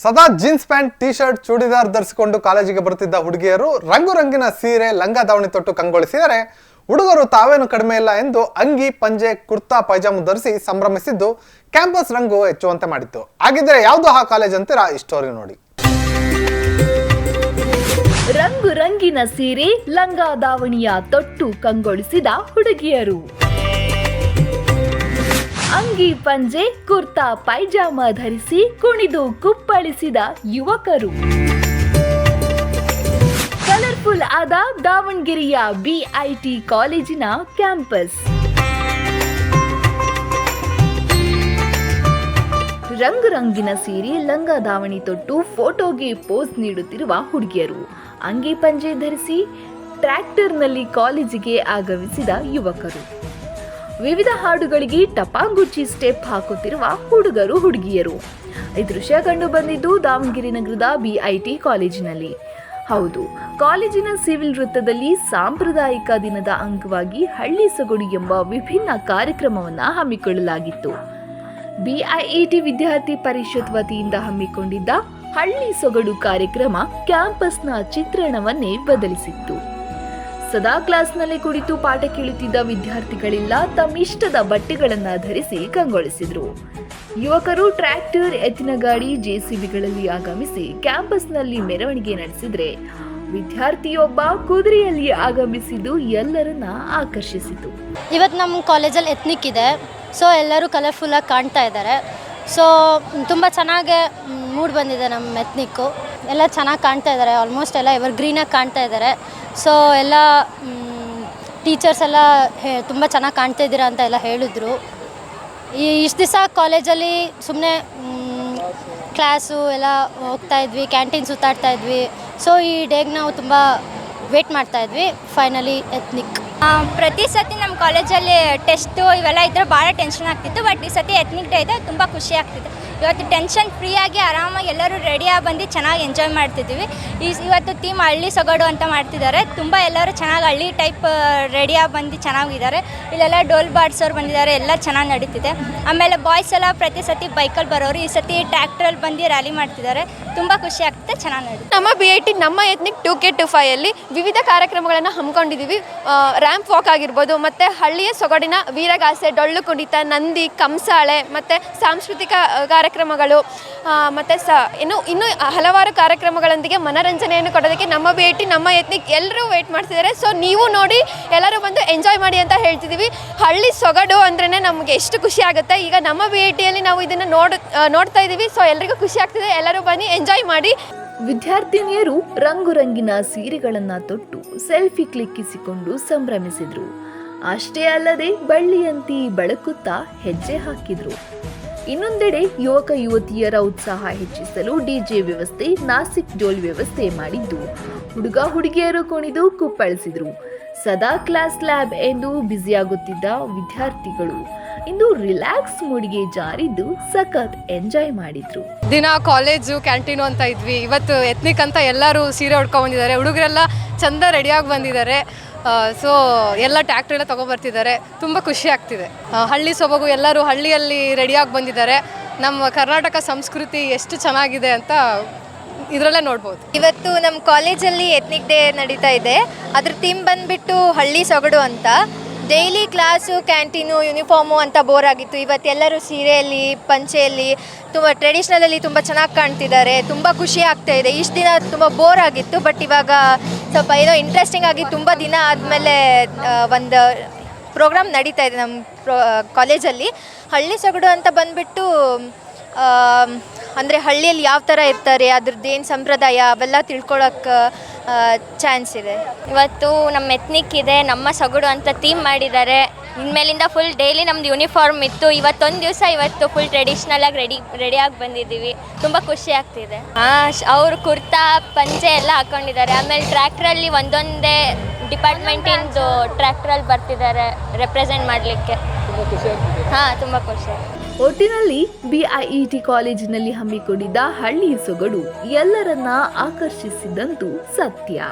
ಸದಾ jeans pant T shirt churidar ಧರಿಸಿಕೊಂಡು ಕಾಲೇಜಿಗೆ ಬರುತ್ತಿದ್ದ ಹುಡುಗಿಯರು ರಂಗು ರಂಗಿನ ಸೀರೆ, ಲಂಗ ದಾವಣಿ ತೊಟ್ಟು ಕಂಗೊಳಿಸಿದರೆ ಹುಡುಗರು ತಾವೇನು ಕಡಿಮೆ ಇಲ್ಲ ಎಂದು ಅಂಗಿ, ಪಂಜೆ, ಕುರ್ತಾ, ಪೈಜಾಮು ಧರಿಸಿ ಸಂಭ್ರಮಿಸಿದ್ದು ಕ್ಯಾಂಪಸ್ ರಂಗು ಹೆಚ್ಚುವಂತೆ ಮಾಡಿತ್ತು. ಹಾಗಿದ್ರೆ ಯಾವುದು ಆ ಕಾಲೇಜ್ ಅಂತೀರಾ? ಈ ಸ್ಟೋರಿ ನೋಡಿ. ರಂಗು ರಂಗಿನ ಸೀರೆ, ಲಂಗ ದಾವಣಿಯ ತೊಟ್ಟು ಕಂಗೊಳಿಸಿದ ಹುಡುಗಿಯರು. ಅಂಗಿ ಪಂಜೆ, ಕುರ್ತಾ, ಪೈಜಾಮ ಧರಿಸಿ ಕುಣಿದು ಕುಪ್ಪಳಿಸಿದ ಯುವಕರು. ಕಲರ್ಫುಲ್ ಆದ ದಾವಣಗೆರೆಯ ಬಿಐಟಿ ಕಾಲೇಜಿನ ಕ್ಯಾಂಪಸ್. ರಂಗು ರಂಗಿನ ಸೀರೆ, ಲಂಗ ದಾವಣಿ ತೊಟ್ಟು, ಫೋಟೋಗೆ ಪೋಸ್ ನೀಡುತ್ತಿರುವ ಹುಡುಗಿಯರು. ಅಂಗಿ ಪಂಜೆ ಧರಿಸಿ ಟ್ರ್ಯಾಕ್ಟರ್ನಲ್ಲಿ ಕಾಲೇಜಿಗೆ ಆಗಮಿಸಿದ ಯುವಕರು. ವಿವಿಧ ಹಾಡುಗಳಿಗೆ ಟಪಾಂಗುಚ್ಚಿ ಸ್ಟೆಪ್ ಹಾಕುತ್ತಿರುವ ಹುಡುಗರು, ಹುಡುಗಿಯರು. ಈ ದೃಶ್ಯ ಕಂಡು ಬಂದಿದ್ದು ದಾವಣಗೆರೆ ನಗರದ ಬಿಐಟಿ ಕಾಲೇಜಿನಲ್ಲಿ. ಹೌದು, ಕಾಲೇಜಿನ ಸಿವಿಲ್ ವೃತ್ತದಲ್ಲಿ ಸಾಂಪ್ರದಾಯಿಕ ದಿನದ ಅಂಗವಾಗಿ ಹಳ್ಳಿ ಸೊಗಡು ಎಂಬ ವಿಭಿನ್ನ ಕಾರ್ಯಕ್ರಮವನ್ನು ಹಮ್ಮಿಕೊಳ್ಳಲಾಗಿತ್ತು. ಬಿಐಇಟಿ ವಿದ್ಯಾರ್ಥಿ ಪರಿಷತ್ ವತಿಯಿಂದ ಹಮ್ಮಿಕೊಂಡಿದ್ದ ಹಳ್ಳಿ ಸೊಗಡು ಕಾರ್ಯಕ್ರಮ ಕ್ಯಾಂಪಸ್ನ ಚಿತ್ರಣವನ್ನೇ ಬದಲಿಸಿತ್ತು. ಸದಾ ಕ್ಲಾಸ್ನಲ್ಲಿ ಕುಳಿತು ಪಾಠ ಕೇಳುತ್ತಿದ್ದ ವಿದ್ಯಾರ್ಥಿಗಳೆಲ್ಲ, ತಮ್ಮಿಷ್ಟದ ಬಟ್ಟೆಗಳನ್ನ ಧರಿಸಿ ಕಂಗೊಳಿಸಿದ್ರು. ಯುವಕರು ಟ್ರ್ಯಾಕ್ಟರ್, ಎತ್ತಿನ ಗಾಡಿ ಜೆಸಿಬಿಗಳಲ್ಲಿ ಆಗಮಿಸಿ ಕ್ಯಾಂಪಸ್ನಲ್ಲಿ ಮೆರವಣಿಗೆ ನಡೆಸಿದ್ರೆ, ವಿದ್ಯಾರ್ಥಿಯೊಬ್ಬ ಕುದುರೆಯಲ್ಲಿ ಆಗಮಿಸಿದ್ದು ಎಲ್ಲರನ್ನ ಆಕರ್ಷಿಸಿತು. ಇವತ್ತು ನಮ್ಮ ಕಾಲೇಜಲ್ಲಿ ಎತ್ನಿಕ್ ಇದೆ. ಸೊ ಎಲ್ಲರೂ ಕಲರ್ಫುಲ್ಲಾಗಿ ಕಾಣ್ತಾ ಇದ್ದಾರೆ ಸೊ ತುಂಬ ಚೆನ್ನಾಗಿ ಮೂಡ್ ಬಂದಿದೆ ನಮ್ಮ ಎತ್ನಿಕ್ಕು ಎಲ್ಲ ಚೆನ್ನಾಗಿ ಕಾಣ್ತಾ ಇದ್ದಾರೆ ಆಲ್ಮೋಸ್ಟ್ ಎಲ್ಲ ಎವರ್ ಗ್ರೀನಾಗಿ ಕಾಣ್ತಾ ಇದ್ದಾರೆ ಸೊ ಎಲ್ಲ ಟೀಚರ್ಸ್ ಎಲ್ಲ ಹೇ, ತುಂಬ ಚೆನ್ನಾಗಿ ಕಾಣ್ತಾ ಇದ್ದೀರಾ ಅಂತ ಎಲ್ಲ ಹೇಳಿದ್ರು. ಈ ಇಷ್ಟು ದಿವಸ ಕಾಲೇಜಲ್ಲಿ ಸುಮ್ಮನೆ ಕ್ಲಾಸು ಎಲ್ಲ ಹೋಗ್ತಾ ಇದ್ವಿ ಕ್ಯಾಂಟೀನ್ ಸುತ್ತಾಡ್ತಾ ಇದ್ವಿ. ಸೊ ಈ ಡೇಗೆ ನಾವು ತುಂಬ ವೇಟ್ ಮಾಡ್ತಾ ಇದ್ವಿ ಫೈನಲಿ ಎತ್ನಿಕ್ ಪ್ರತಿ ಸತಿ ನಮ್ಮ ಕಾಲೇಜಲ್ಲಿ ಟೆಸ್ಟು ಇವೆಲ್ಲ ಇದ್ದರೆ ಭಾಳ ಟೆನ್ಷನ್ ಆಗ್ತಿತ್ತು ಬಟ್ ಈ ಸತಿ ಎತ್ನಿಕ್ ಡೇ ಇದೆ, ತುಂಬ ಖುಷಿ ಆಗ್ತಿದೆ ಇವತ್ತು ಟೆನ್ಷನ್ ಫ್ರೀಯಾಗಿ ಆರಾಮಾಗಿ ಎಲ್ಲರೂ ರೆಡಿಯಾಗಿ ಬಂದು ಚೆನ್ನಾಗಿ ಎಂಜಾಯ್ ಮಾಡ್ತಿದ್ದೀವಿ. ಈ ಇವತ್ತು ಥೀಮ್ ಹಳ್ಳಿ ಸೊಗಡು ಅಂತ ಮಾಡ್ತಿದ್ದಾರೆ. ತುಂಬ ಎಲ್ಲರೂ ಚೆನ್ನಾಗಿ ಹಳ್ಳಿ ಟೈಪ್ ರೆಡಿಯಾಗಿ ಬಂದು ಚೆನ್ನಾಗಿದ್ದಾರೆ. ಇಲ್ಲೆಲ್ಲ ಡೋಲ್ ಬಾಡ್ಸೋರು ಬಂದಿದ್ದಾರೆ. ಎಲ್ಲ ಚೆನ್ನಾಗಿ ನಡೀತಿದೆ. ಆಮೇಲೆ ಬಾಯ್ಸ್ ಎಲ್ಲ ಪ್ರತಿ ಸತಿ ಬೈಕಲ್ಲಿ ಬರೋರು ಈ ಸತಿ ಟ್ರ್ಯಾಕ್ಟ್ರಲ್ಲಿ ಬಂದು ರ್ಯಾಲಿ ಮಾಡ್ತಿದ್ದಾರೆ. ತುಂಬ ಖುಷಿ ಆಗ್ತದೆ. ಚೆನ್ನಾಗಿ ನಡೀತು ನಮ್ಮ ಬಿ ಐ ಟಿ ನಮ್ಮ ಎತ್ನಿಕ್ ಟು ಕೆ ಟು ಫೈಯಲ್ಲಿ ವಿವಿಧ ಕಾರ್ಯಕ್ರಮಗಳನ್ನು ಹಮ್ಮಿಕೊಂಡಿದ್ದೀವಿ. ರ್ಯಾಂಪ್ ವಾಕ್ ಆಗಿರ್ಬೋದು ಮತ್ತು ಹಳ್ಳಿಯ ಸೊಗಡಿನ ವೀರಗಾಸೆ ಡೊಳ್ಳು ಕುಣಿತ ನಂದಿ ಕಂಸಾಳೆ ಮತ್ತು ಸಾಂಸ್ಕೃತಿಕ ಆ, ಕಾರ್ಯಕ್ರಮಗಳು ಮತ್ತು ಸ, ಇನ್ನು, ಇನ್ನೂ ಹಲವಾರು ಕಾರ್ಯಕ್ರಮಗಳೊಂದಿಗೆ ಮನರಂಜನೆಯನ್ನು ಕೊಡೋದಕ್ಕೆ ನಮ್ಮ ಭೇಟಿ, ನಮ್ಮ ಎತ್ನಿಕ್ ಎಲ್ಲರೂ ವೇಟ್ ಮಾಡ್ತಿದ್ದಾರೆ. ಸೊ ನೀವು ನೋಡಿ, ಎಲ್ಲರೂ ಬಂದು ಎಂಜಾಯ್ ಮಾಡಿ ಅಂತ ಹೇಳ್ತಿದ್ದೀವಿ ಹಳ್ಳಿ ಸೊಗಡು ಅಂದ್ರೇ ನಮಗೆ ಎಷ್ಟು ಖುಷಿ ಆಗುತ್ತೆ. ಈಗ ನಮ್ಮ ಭೇಟಿಯಲ್ಲಿ ನಾವು ಇದನ್ನು ನೋಡ ನೋಡ್ತಾ ಇದ್ದೀವಿ ಸೊ ಎಲ್ರಿಗೂ ಖುಷಿ ಆಗ್ತಿದೆ. ಎಲ್ಲರೂ ಬನ್ನಿ ಎಂಜಾಯ್ ಮಾಡಿ. ವಿದ್ಯಾರ್ಥಿನಿಯರು ರಂಗು ರಂಗಿನ ಸೀರೆಗಳನ್ನು ತೊಟ್ಟು ಸೆಲ್ಫಿ ಕ್ಲಿಕ್ಕಿಸಿಕೊಂಡು ಸಂಭ್ರಮಿಸಿದರು. ಅಷ್ಟೇ ಅಲ್ಲದೆ ಬಳ್ಳಿಯಂತಿ ಬಳಕುತ್ತಾ ಹೆಜ್ಜೆ ಹಾಕಿದ್ರು. ಇನ್ನೊಂದೆಡೆ ಯುವಕ ಯುವತಿಯರ ಉತ್ಸಾಹ ಹೆಚ್ಚಿಸಲು ಡಿಜೆ ವ್ಯವಸ್ಥೆ, ನಾಸಿಕ್ ಡೋಲ್ ವ್ಯವಸ್ಥೆ ಮಾಡಿದ್ದು. ಹುಡುಗ ಹುಡುಗಿಯರು ಕುಣಿದು ಕುಪ್ಪಳಿಸಿದ್ರು. ಸದಾ ಕ್ಲಾಸ್ ಲ್ಯಾಬ್ ಎಂದು ಬ್ಯುಸಿಯಾಗುತ್ತಿದ್ದ ವಿದ್ಯಾರ್ಥಿಗಳು ಇಂದು ರಿಲ್ಯಾಕ್ಸ್ ಮೂಡಿಗೆ ಜಾರಿದ್ದು ಸಖತ್ ಎಂಜಾಯ್ ಮಾಡಿದ್ರು. ದಿನ ಕಾಲೇಜು, ಕ್ಯಾಂಟೀನು ಅಂತ ಇದ್ವಿ. ಇವತ್ತು ಎತ್ನಿಕ್ ಅಂತ ಎಲ್ಲರೂ ಸೀರೆ ಉಡ್ಕೊಂಡು ಬಂದಿದ್ದಾರೆ. ಹುಡುಗರೆಲ್ಲ ಚಂದ ರೆಡಿಯಾಗಿ ಬಂದಿದ್ದಾರೆ. ಸೊ ಎಲ್ಲ ಟ್ಯಾಕ್ಟ್ರ್ ಎಲ್ಲ ತೊಗೊಬರ್ತಿದ್ದಾರೆ. ತುಂಬ ಖುಷಿ ಆಗ್ತಿದೆ. ಹಳ್ಳಿ ಸೊಬಗು ಎಲ್ಲರೂ ಹಳ್ಳಿಯಲ್ಲಿ ರೆಡಿಯಾಗಿ ಬಂದಿದ್ದಾರೆ. ನಮ್ಮ ಕರ್ನಾಟಕ ಸಂಸ್ಕೃತಿ ಎಷ್ಟು ಚೆನ್ನಾಗಿದೆ ಅಂತ ಇದರಲ್ಲೇ ನೋಡ್ಬೋದು. ಇವತ್ತು ನಮ್ಮ ಕಾಲೇಜಲ್ಲಿ ಎತ್ನಿಕ್ ಡೇ ನಡೀತಾ ಇದೆ. ಅದ್ರ ಥೀಮ್ ಬಂದ್ಬಿಟ್ಟು ಹಳ್ಳಿ ಸೊಗಡು ಅಂತ. ಡೈಲಿ ಕ್ಲಾಸು ಕ್ಯಾಂಟೀನು ಯೂನಿಫಾರ್ಮು ಅಂತ ಬೋರ್ ಆಗಿತ್ತು. ಇವತ್ತು ಎಲ್ಲರೂ ಸೀರೆಯಲ್ಲಿ, ಪಂಚೆಯಲ್ಲಿ ತುಂಬ ಟ್ರೆಡಿಷ್ನಲಲ್ಲಿ ತುಂಬ ಚೆನ್ನಾಗಿ ಕಾಣ್ತಿದ್ದಾರೆ. ತುಂಬ ಖುಷಿ ಆಗ್ತಾ ಇದೆ. ಇಷ್ಟು ದಿನ ತುಂಬ ಬೋರ್ ಆಗಿತ್ತು ಬಟ್ ಇವಾಗ ಸ್ವಲ್ಪ ಏನೋ ಇಂಟ್ರೆಸ್ಟಿಂಗ್ ಆಗಿ ತುಂಬ ದಿನ ಆದಮೇಲೆ ಒಂದು ಪ್ರೋಗ್ರಾಮ್ ನಡೀತಾ ಇದೆ ನಮ್ಮ ಕಾಲೇಜಲ್ಲಿ ಹಳ್ಳಿ ಸೊಗಡು ಅಂತ ಬಂದ್ಬಿಟ್ಟು ಅಂದರೆ ಹಳ್ಳಿಯಲ್ಲಿ ಯಾವ ಥರ ಇರ್ತಾರೆ, ಅದ್ರದ್ದು ಏನು ಸಂಪ್ರದಾಯ ಅವೆಲ್ಲ ತಿಳ್ಕೊಳಕ್ಕೆ ಚಾನ್ಸ್ ಇದೆ. ಇವತ್ತು ನಮ್ಮ ಎತ್ನಿಕ್ ಇದೆ, ನಮ್ಮ ಸೊಗಡು ಅಂತ ಥೀಮ್ ಮಾಡಿದ್ದಾರೆ. ಇನ್ಮೇಲಿಂದ ಫುಲ್ ಡೈಲಿ ನಮ್ದು ಯೂನಿಫಾರ್ಮ್ ಇತ್ತು. ಇವತ್ತೊಂದು ದಿವಸ ಇವತ್ತು ಫುಲ್ ಟ್ರೆಡಿಷ್ನಲಾಗಿ ರೆಡಿ ರೆಡಿಯಾಗಿ ಬಂದಿದ್ದೀವಿ. ತುಂಬ ಖುಷಿ ಆಗ್ತಿದೆ. ಅವರು ಕುರ್ತಾ, ಪಂಚೆ ಎಲ್ಲ ಹಾಕೊಂಡಿದ್ದಾರೆ. ಆಮೇಲೆ ಟ್ರ್ಯಾಕ್ಟ್ರಲ್ಲಿ ಒಂದೊಂದೇ ಡಿಪಾರ್ಟ್ಮೆಂಟಿಂದು ಟ್ರ್ಯಾಕ್ಟ್ರಲ್ಲಿ ಬರ್ತಿದ್ದಾರೆ ರೆಪ್ರೆಸೆಂಟ್ ಮಾಡಲಿಕ್ಕೆ. ಹಾಂ, ತುಂಬ ಖುಷಿ ಒಟ್ಟಿನಲ್ಲಿ ಬಿಐಇಟಿ ಕಾಲೇಜಿನಲ್ಲಿ ಹಮ್ಮಿಕೊಂಡಿದ್ದ ಹಳ್ಳಿ ಸೊಗಡು ಎಲ್ಲರನ್ನ ಆಕರ್ಷಿಸಿದಂತೂ ಸತ್ಯ.